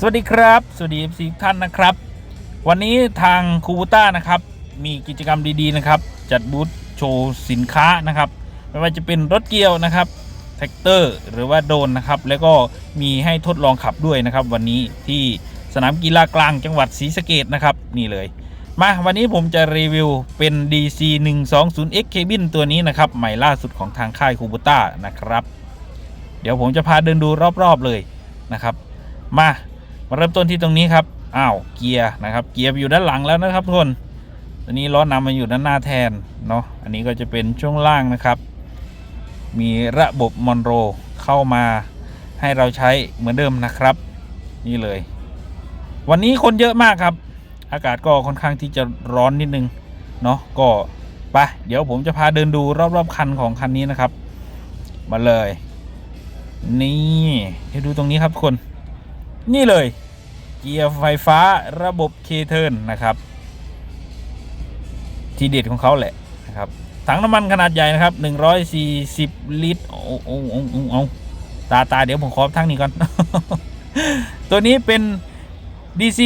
สวัสดีครับ สวัสดีทุกท่านนะครับ วันนี้ทางคูบูต้านะครับมีกิจกรรมดีๆนะครับ จัดบูธโชว์สินค้านะครับไม่ว่าจะเป็นรถเกียวนะครับแท็กเตอร์หรือว่าโดนนะครับ แล้วก็มีให้ทดลองขับด้วยนะครับ วันนี้ที่สนามกีฬากลางจังหวัดศรีสะเกดนะครับนี่เลย มาวันนี้ผมจะรีวิวเป็น DC 1 2 0 X Cabin ตัวนี้นะครับใหม่ล่าสุดของทางค่ายคูบูต้านะครับ เดี๋ยวผมจะพาเดินดูรอบๆเลยนะครับ มา มาเริ่มต้นที่ตรงนี้ครับอ้าวเกียร์นะครับ เกียร์อยู่ด้านหลังแล้วนะครับทุกคนตัวนี้ล้อนำมาอยู่ด้านหน้าแทนเนาะอันนี้ก็จะเป็นช่วงล่างนะครับ มีระบบมอนโรเข้ามาให้เราใช้เหมือนเดิมนะครับ นี่เลย วันนี้คนเยอะมากครับ อากาศก็ค่อนข้างที่จะร้อนนิดนึงเนาะก็ไปเดี๋ยวผมจะพาเดินดูรอบๆคันของคันนี้นะครับ มาเลย นี่ให้ดูตรงนี้ครับทุกคน นี่เลย เกียร์ไฟฟ้าระบบเคเทิร์นนะครับ ทีเด็ดของเขาแหละนะครับถังน้ำมันขนาดใหญ่นะครับ 140 ลิตรโอ้โอ้โอ้โอ้ตาตาเดี๋ยวผมขอทั้งนี้ก่อน ตัวนี้เป็น DC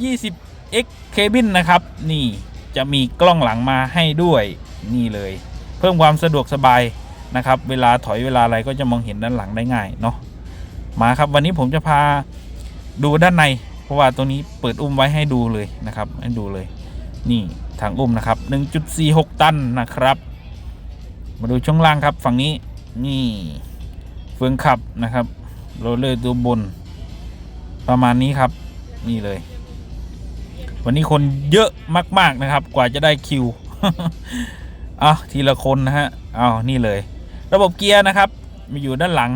120 X Cabin นะครับ นี่จะมีกล้องหลังมาให้ด้วยนี่เลย เพิ่มความสะดวกสบายนะครับ เวลาถอยเวลาอะไรก็จะมองเห็นด้านหลังได้ง่ายเนาะ มาครับวันนี้ผมจะพาดูด้านใน เพราะว่าตัวนี้เปิดอุ้มไว้ให้ดูเลยนะครับ ให้ดูเลย นี่ทางอุ้มนะครับ 1.46 ตันนะครับ มาดูช่วงล่างครับฝั่งนี้นี่เฟืองขับนะครับโรลเลอร์ตัวบน ประมาณนี้ครับ นี่เลย วันนี้คนเยอะมาก ๆนะครับ กว่าจะได้คิวเอาทีละคนนะฮะเอานี่เลย ระบบเกียร์นะครับมีอยู่ด้านหลัง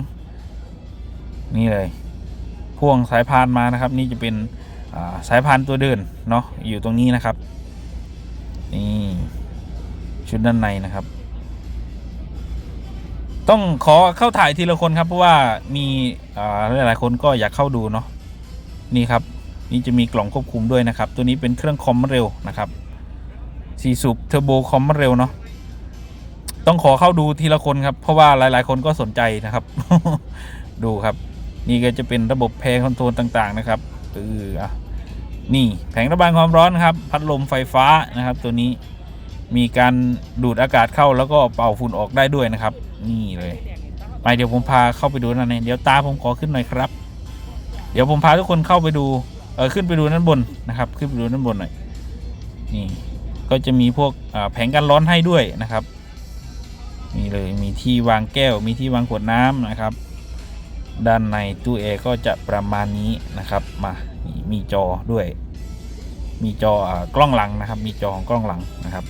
นี่เลยพ่วงสายพานมานะครับ นี่จะเป็นาสายพานตัวเดินเนาะอยู่ตรงนี้นะครับ นี่ชุดด้านในนะครับ ต้องขอเข้าถ่ายทีละคนครับ เพราะว่ามีอ่าหลายๆคนก็อยากเข้าดูเนาะนี่ครับ นี่จะมีกล่องควบคุมด้วยนะครับ ตัวนี้เป็นเครื่องคอมเร็วนะครับสี่สูบเทอร์โบคอมเร็วเนาะต้องขอเข้าดูทีละคนครับ เพราะว่าหลาย ๆ คนก็สนใจนะครับ ดูครับ นี่ก็จะเป็นระบบแพรคอนโทรลต่างๆนะครับเอออะนี่แผงระบายความร้อนนะครับ พัดลมไฟฟ้านะครับ ตัวนี้มีการดูดอากาศเข้าแล้วก็เป่าฝุ่นออกได้ด้วยนะครับ นี่เลยไปเดี๋ยวผมพาเข้าไปดูนั่นเองเดี๋ยวตาผมขอขึ้นหน่อยครับ เดี๋ยวผมพาทุกคนเข้าไปดูเออขึ้นไปดูด้านบนนะครับ ขึ้นไปดูด้านบนหน่อยนี่ก็จะมีพวกแผงกันร้อนให้ด้วยนะครับนี่เลยมีที่วางแก้วมีที่วางขวดน้ำนะครับ ด้านในตู้แอร์ก็จะประมาณนี้นะครับมามีจอด้วย มีจอกล้องหลังนะครับ มีจอของกล้องหลังนะครับ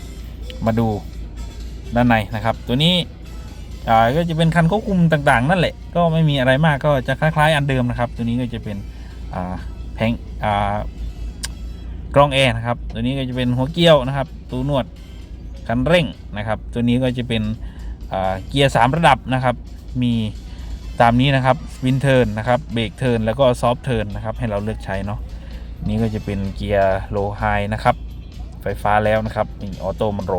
มาดูด้านในนะครับ ตัวนี้ก็จะเป็นคันควบคุมต่างๆ นั่นแหละ ก็ไม่มีอะไรมากก็จะคล้ายๆ อันเดิมนะครับ ตัวนี้ก็จะเป็นแผงกล้องแอร์นะครับ ตัวนี้ก็จะเป็นหัวเกี้ยวนะครับตู้นวดคันเร่งนะครับ ตัวนี้ก็จะเป็นเกียร์สามระดับนะครับ มี ตามนี้นะครับวินเทิร์นนะครับเบรกเทิร์นแล้วก็ซอฟเทิร์นนะครับให้เราเลือกใช้เนาะนี่ก็จะเป็นเกียร์โลไฮนะครับ ไฟฟ้าแล้วนะครับนี่ออโต้มันโร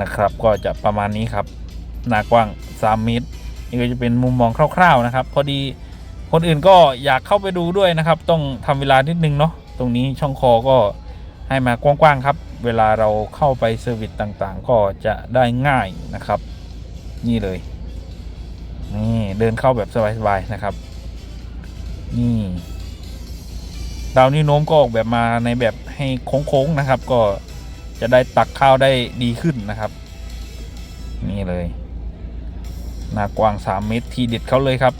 นะครับ ก็จะประมาณนี้ครับ หน้ากว้าง 3 เมตร นี่ก็จะเป็นมุมมองคร่าว ๆนะครับ พอดีคนอื่นก็อยากเข้าไปดูด้วยนะครับ ต้องทำเวลานิดนึงเนาะตรงนี้ช่องคอก็ให้มากว้างๆครับ เวลาเราเข้าไปเซอร์วิสต่างๆ ก็จะได้ง่ายนะครับ นี่เลย นี่เดินเข้าแบบสบายๆนะครับ นี่ดาวนี้วโน้มก็ออกแบบมาในแบบให้โค้งๆนะครับ ก็จะได้ตักข้าวได้ดีขึ้นนะครับ นี่เลย หน้ากว้าง 3 เมตร ทีเด็ดเขาเลยครับ